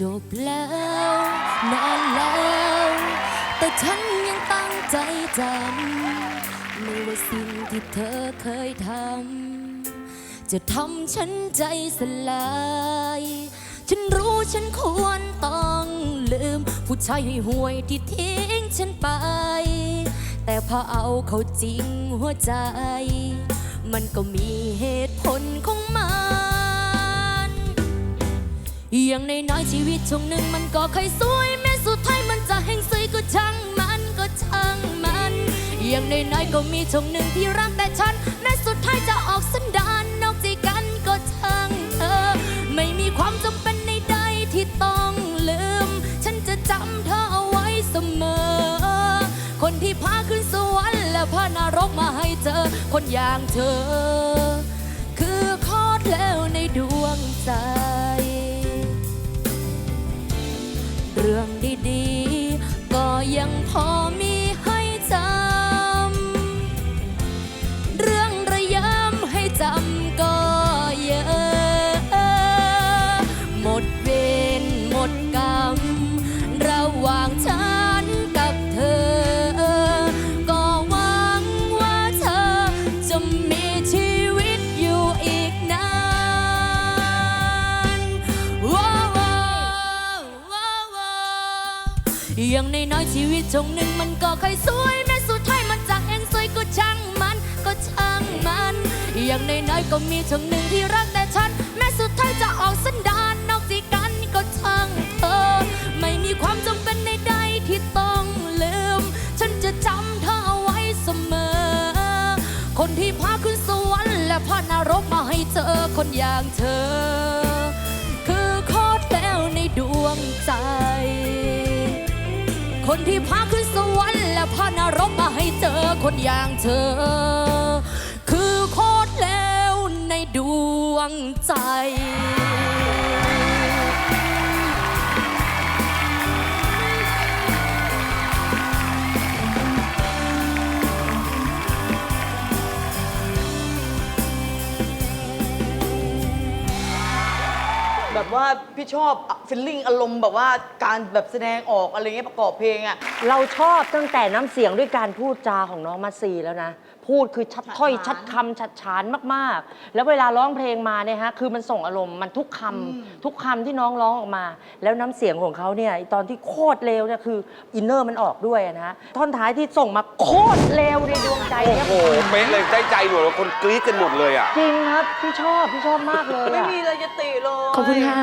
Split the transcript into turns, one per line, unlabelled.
จบแล้วนานแล้ว แต่ฉันยังตั้งใจจำไม่ว่าสิ่งที่เธอเคยทำจะทำฉันใจสลาย ฉันรู้ฉันควรต้องลืม ผู้ชายห่วยที่ทิ้งฉันไป แต่พอเอาเขาจริงหัวใจ มันก็มีเหตุผลของ อย่างในน้อยชีวิตช่วงหนึ่งมันก็เคยสวยแม้สุดท้ายมันจะแห่งซวยก็ช่างมันก็ช่างมันอย่างในน้อยก็มีช่วงหนึ่งที่รักแต่ฉันแม้สุดท้ายจะออกสันดานนอกใจกันก็ช่างเธอ ไม่มีความจำเป็นในใดที่ต้องลืม ฉันจะจำเธอเอาไว้เสมอ คนที่พาขึ้นสวรรค์และพานรกมาให้เจอคนอย่างเธอ คือโคตรแล้วในดวงใจ อย่างในน้อยๆชีวิตช่วงหนึ่งมันก็เคยสวยแม้สุดท้ายมันจะเองสวยก็ช่างมันก็ช่างมัน อย่างในน้อยๆก็มีช่วงหนึ่งที่รักแต่ฉัน แม้สุดท้ายจะออกสันดานนอกใจกันก็ช่างเธอ ไม่มีความจำเป็นในใดๆที่ต้องลืม ฉันจะจำเธอเอาไว้เสมอ คนที่พาขึ้นสวรรค์และพานรกมาให้เจอคนอย่างเธอ คือโคตรแล้วในดวงใจ คนที่พาขึ้นสวรรค์และพานรกมาให้เจอคนอย่างเธอ คือโคตรแล้วในดวงใจ
แบบว่าพี่ชอบฟิลลิ่งอารมณ์แบบว่าการแบบแสดงออกอะไรเงี้ยประกอบเพลงอะ
เราชอบตั้งแต่น้ำเสียงด้วยการพูดจาของน้องมาซีแล้วนะพูดคือชัดถ้อย
ชั
ชั
ด
ด
ฉาน
คำชัดฉานมากๆ แล้วเวลาร้องเพลงมาเนี่ยฮะคือมันส่งอารมณ์มันทุกคำทุกคำที่น้องร้องออกมา แล้วน้ำเสียงของเขาเนี่ยไอ้ตอนที่โคตรเร็วเนี่ยคืออินเนอร์มันออกด้วยนะฮะท่อนท้ายที่ส่งมาโคตรเร็วในดวงใจ
โอ้
เนี่ย
โหเป๊ะเลยได้ใจหนูแล้วคนกรี๊ดกันหมดเลยอะ
จริงครับพี่ชอบพี่ชอบมากเลย
ไม่
อะ
มีอะไรจะติเลย
ขอบคุณค่ะ